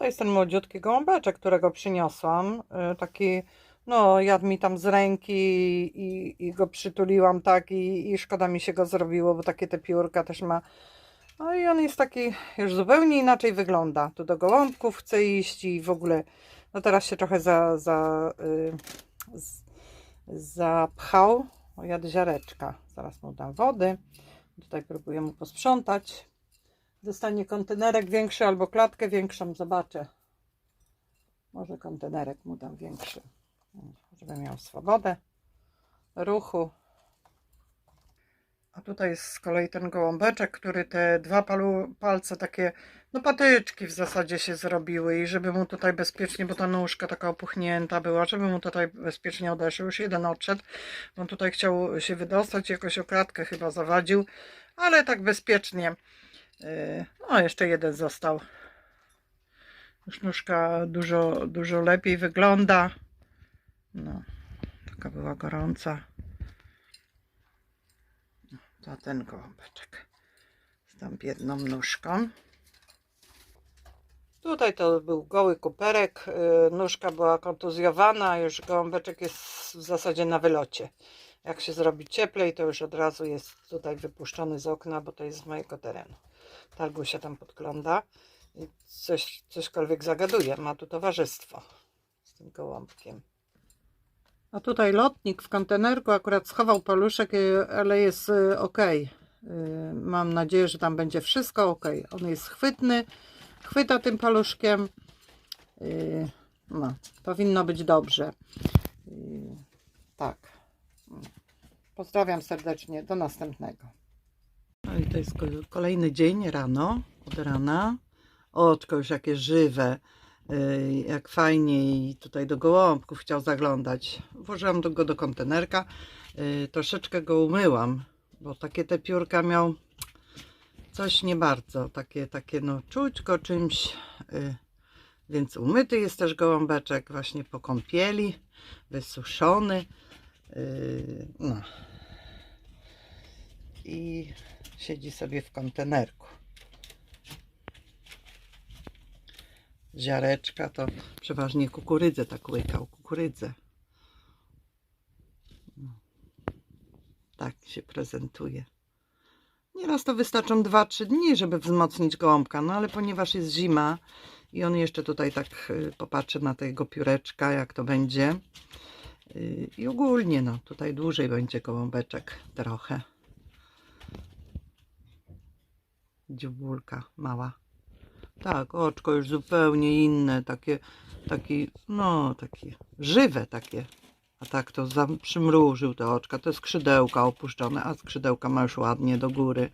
To jest ten młodziutki gołąbeczek, którego przyniosłam. Y, Taki, no, jadł mi tam z ręki i, i go przytuliłam tak i, i szkoda mi się go zrobiło, bo takie te piórka też ma. No i on jest taki, już zupełnie inaczej wygląda. Tu do gołąbków chce iść i w ogóle, no teraz się trochę za, za, y, z, zapchał. O, ziareczka. Zaraz mu dam wody. Tutaj próbuję mu posprzątać. Dostanie kontenerek większy albo klatkę większą, zobaczę. Może kontenerek mu dam większy, żeby miał swobodę ruchu. A tutaj jest z kolei ten gołąbeczek, który te dwa palu, palce takie, no patyczki w zasadzie się zrobiły i żeby mu tutaj bezpiecznie, bo ta nóżka taka opuchnięta była, żeby mu tutaj bezpiecznie odeszł. Już jeden odszedł, on tutaj chciał się wydostać, jakoś o klatkę chyba zawadził, ale tak bezpiecznie. Yy, No, jeszcze jeden został. Już nóżka dużo, dużo lepiej wygląda. No, taka była gorąca. No, To ten gołąbeczek. Z tam biedną nóżką. Tutaj to był goły kuperek. yy, Nóżka była kontuzjowana, już gołąbeczek jest w zasadzie na wylocie. Jak się zrobi cieplej, to już od razu jest tutaj wypuszczony z okna, bo to jest z mojego terenu. Targusia tam podgląda i coś, cośkolwiek zagaduje. Ma tu towarzystwo z tym gołąbkiem. A tutaj lotnik w kontenerku akurat schował paluszek, ale jest y, ok. Mam nadzieję, że tam będzie wszystko ok. On jest chwytny, chwyta tym paluszkiem. Y, No, powinno być dobrze. Y, Tak. Pozdrawiam serdecznie. Do następnego. No i to jest ko- kolejny dzień rano, od rana. Oczko już jakie żywe, yy, jak fajnie i tutaj do gołąbków chciał zaglądać. Włożyłam go do kontenerka, yy, troszeczkę go umyłam, bo takie te piórka miał coś nie bardzo, takie, takie no czuć go czymś, yy, więc umyty jest też gołąbeczek właśnie po kąpieli, wysuszony. No. I siedzi sobie w kontenerku. Ziareczka to przeważnie kukurydzę tak łykał, kukurydzę. Tak się prezentuje. Nieraz to wystarczą 2-3 dni, żeby wzmocnić gołąbka, no ale ponieważ jest zima i on jeszcze tutaj tak y, popatrzy na tego pióreczka, jak to będzie. Y, I ogólnie, no tutaj dłużej będzie gołąbeczek trochę. Dziubulka mała. Tak, oczko już zupełnie inne, takie, taki, no, takie żywe takie. A tak to za, przymrużył te oczka, te skrzydełka opuszczone, a skrzydełka ma już ładnie do góry.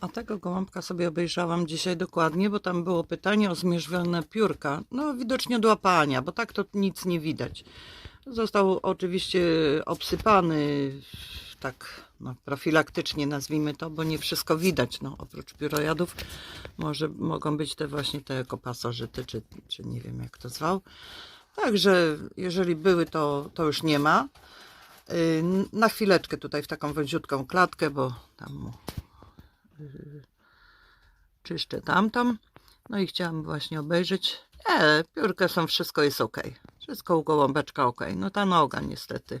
A tego gołąbka sobie obejrzałam dzisiaj dokładnie, bo tam było pytanie o zmierzwione piórka. No widocznie do łapania, bo tak to nic nie widać. Został oczywiście obsypany tak no, profilaktycznie nazwijmy to, bo nie wszystko widać. No, oprócz piórojadów może mogą być te właśnie te ekopasożyty, czy, czy nie wiem jak to zwał. Także jeżeli były, to, to już nie ma. Yy, Na chwileczkę tutaj w taką wąziutką klatkę, bo tam yy, czyszczę tamtą. No i chciałam właśnie obejrzeć. Nie, piórka są, wszystko jest ok. Wszystko u gołąbeczka ok. No ta noga niestety.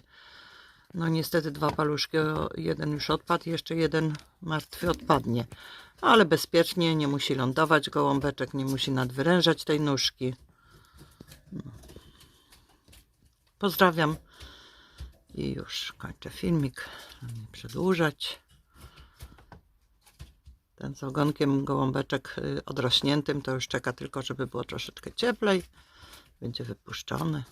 No niestety dwa paluszki, jeden już odpadł, jeszcze jeden martwy odpadnie. Ale bezpiecznie, nie musi lądować gołąbeczek, nie musi nadwyrężać tej nóżki. Pozdrawiam i już kończę filmik, nie przedłużać. Ten z ogonkiem gołąbeczek y, odrośniętym to już czeka tylko, żeby było troszeczkę cieplej. Będzie wypuszczony.